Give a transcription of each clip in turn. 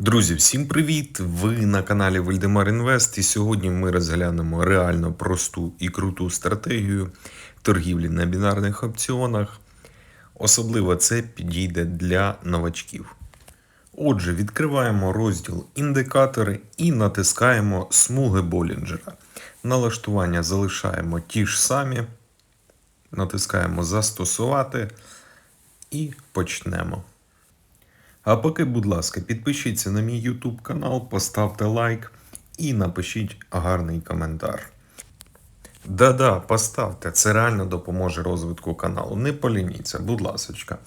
Друзі, всім привіт! Ви на каналі Вальдемар Інвест. І сьогодні ми розглянемо реально просту і круту стратегію торгівлі на бінарних опціонах. Особливо це підійде для новачків. Отже, відкриваємо розділ індикатори і натискаємо смуги Болінджера. Налаштування залишаємо ті ж самі. Натискаємо Застосувати і почнемо. А поки, будь ласка, підпишіться на мій YouTube канал, поставте лайк і напишіть гарний коментар. Да-да, поставте, це реально допоможе розвитку каналу. Не полініться, будь ласочка.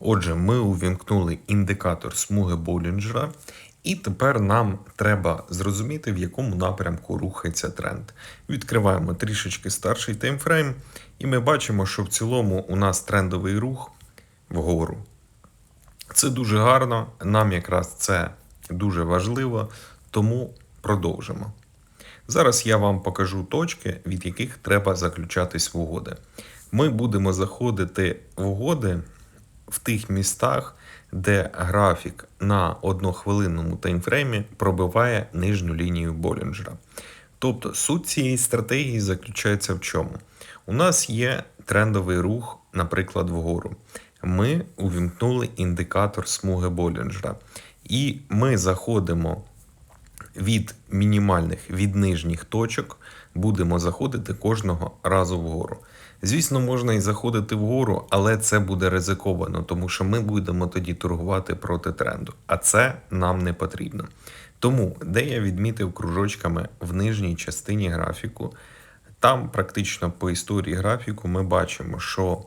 Отже, ми увімкнули індикатор смуги Болінджера, і тепер нам треба зрозуміти, в якому напрямку рухається тренд. Відкриваємо трішечки старший таймфрейм, і ми бачимо, що в цілому у нас трендовий рух вгору. Це дуже гарно, нам якраз це дуже важливо, тому продовжимо. Зараз я вам покажу точки, від яких треба заключатись в угоди. Ми будемо заходити в угоди в тих містах, де графік на однохвилинному таймфреймі пробиває нижню лінію Болінджера. Тобто суть цієї стратегії заключається в чому? У нас є трендовий рух, наприклад, вгору. Ми увімкнули індикатор смуги Болінджера. І ми заходимо від мінімальних від нижніх точок, будемо заходити кожного разу вгору. Звісно, можна і заходити вгору, але це буде ризиковано, тому що ми будемо тоді торгувати проти тренду, а це нам не потрібно. Тому, де я відмітив кружочками в нижній частині графіку, там практично по історії графіку ми бачимо, що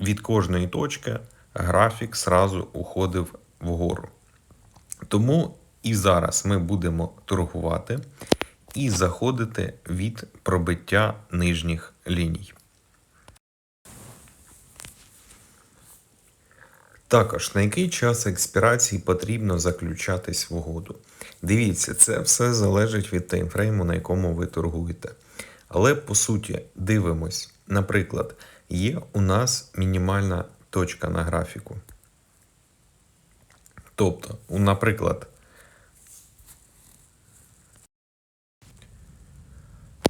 від кожної точки графік сразу уходив вгору. Тому і зараз ми будемо торгувати і заходити від пробиття нижніх ліній. Також на який час експірації потрібно заключатись в угоду. Дивіться, це все залежить від таймфрейму, на якому ви торгуєте. Але по суті, дивимось, наприклад, є у нас мінімальна точка на графіку. Тобто, наприклад,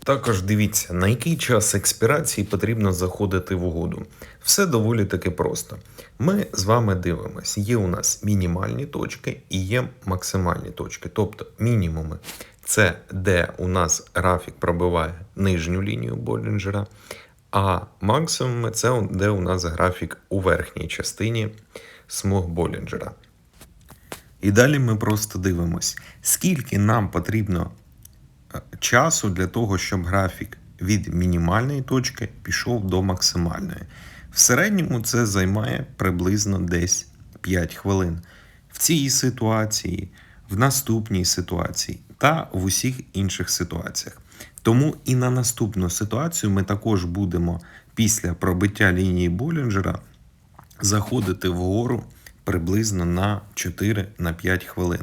Також дивіться, на який час експірації потрібно заходити в угоду. Все доволі таки просто. Ми з вами дивимося, є у нас мінімальні точки і є максимальні точки. Тобто мінімуми це де у нас графік пробиває нижню лінію Болінджера, а максимуми це де у нас графік у верхній частині смуг Болінджера. І далі ми просто дивимось, скільки нам потрібно часу для того, щоб графік від мінімальної точки пішов до максимальної. В середньому це займає приблизно десь 5 хвилин. В цій ситуації, в наступній ситуації та в усіх інших ситуаціях. Тому і на наступну ситуацію ми також будемо після пробиття лінії Болінджера заходити вгору приблизно на 4-5 хвилин.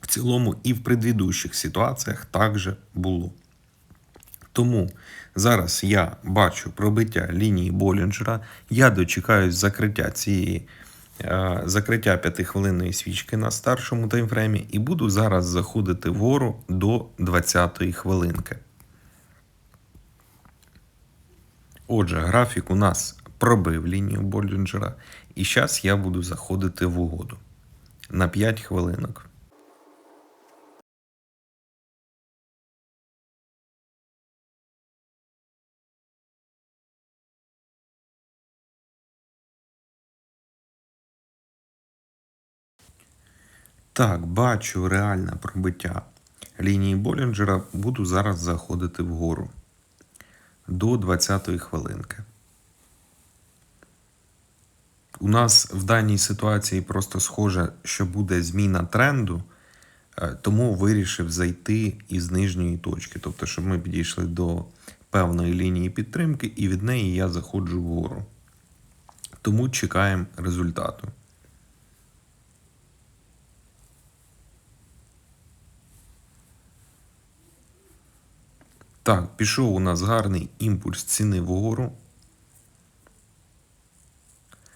В цілому і в предыдущих ситуаціях також було. Тому зараз я бачу пробиття лінії Болінджера, я дочекаюсь закриття цієї закриття 5-хвилинної свічки на старшому таймфреймі і буду зараз заходити вгору до 20-ї хвилинки. Отже, графік у нас пробив лінію Болінджера, і зараз я буду заходити в угоду на 5 хвилинок. Так, бачу реальне пробиття лінії Болінджера. Буду зараз заходити вгору до 20-ї хвилинки. У нас в даній ситуації просто схоже, що буде зміна тренду, е, тому вирішив зайти із нижньої точки. Тобто, щоб ми підійшли до певної лінії підтримки, і від неї я заходжу вгору. Тому чекаємо результату. Так, пішов у нас гарний імпульс ціни вгору.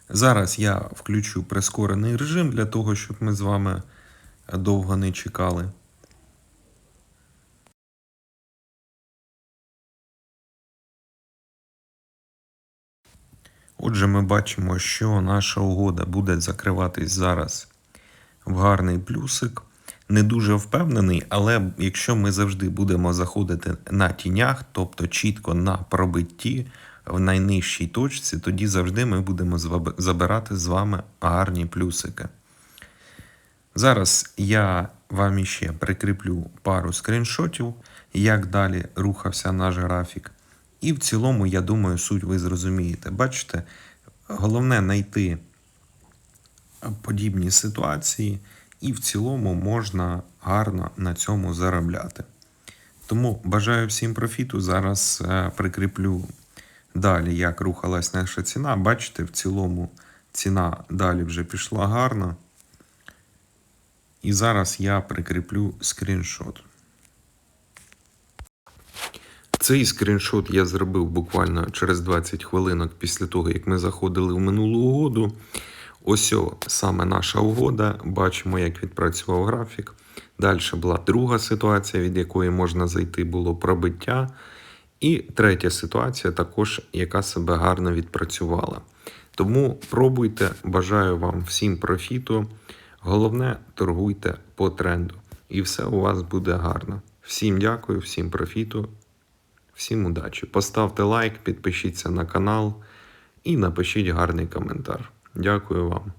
Зараз я включу прискорений режим для того, щоб ми з вами довго не чекали. Отже, ми бачимо, що наша угода буде закриватись зараз в гарний плюсик. Не дуже впевнений, але якщо ми завжди будемо заходити на тінях, тобто чітко на пробитті в найнижчій точці, тоді завжди ми будемо забирати з вами гарні плюсики. Зараз я вам іще прикріплю пару скріншотів, як далі рухався наш графік. І в цілому, я думаю, суть ви зрозумієте. Бачите, головне знайти подібні ситуації, і в цілому можна гарно на цьому заробляти. Тому бажаю всім профіту. Зараз е, прикріплю далі, як рухалась наша ціна. Бачите, в цілому ціна далі вже пішла гарно. І зараз я прикріплю скріншот. Цей скріншот я зробив буквально через 20 хвилинок після того, як ми заходили в минулу угоду. Ось саме наша угода. Бачимо, як відпрацював графік. Далі була друга ситуація, від якої можна зайти, було пробиття. І третя ситуація, також, яка себе гарно відпрацювала. Тому пробуйте, бажаю вам всім профіту. Головне, торгуйте по тренду. І все у вас буде гарно. Всім дякую, всім профіту, всім удачі. Поставте лайк, підпишіться на канал і напишіть гарний коментар. Дякую вам.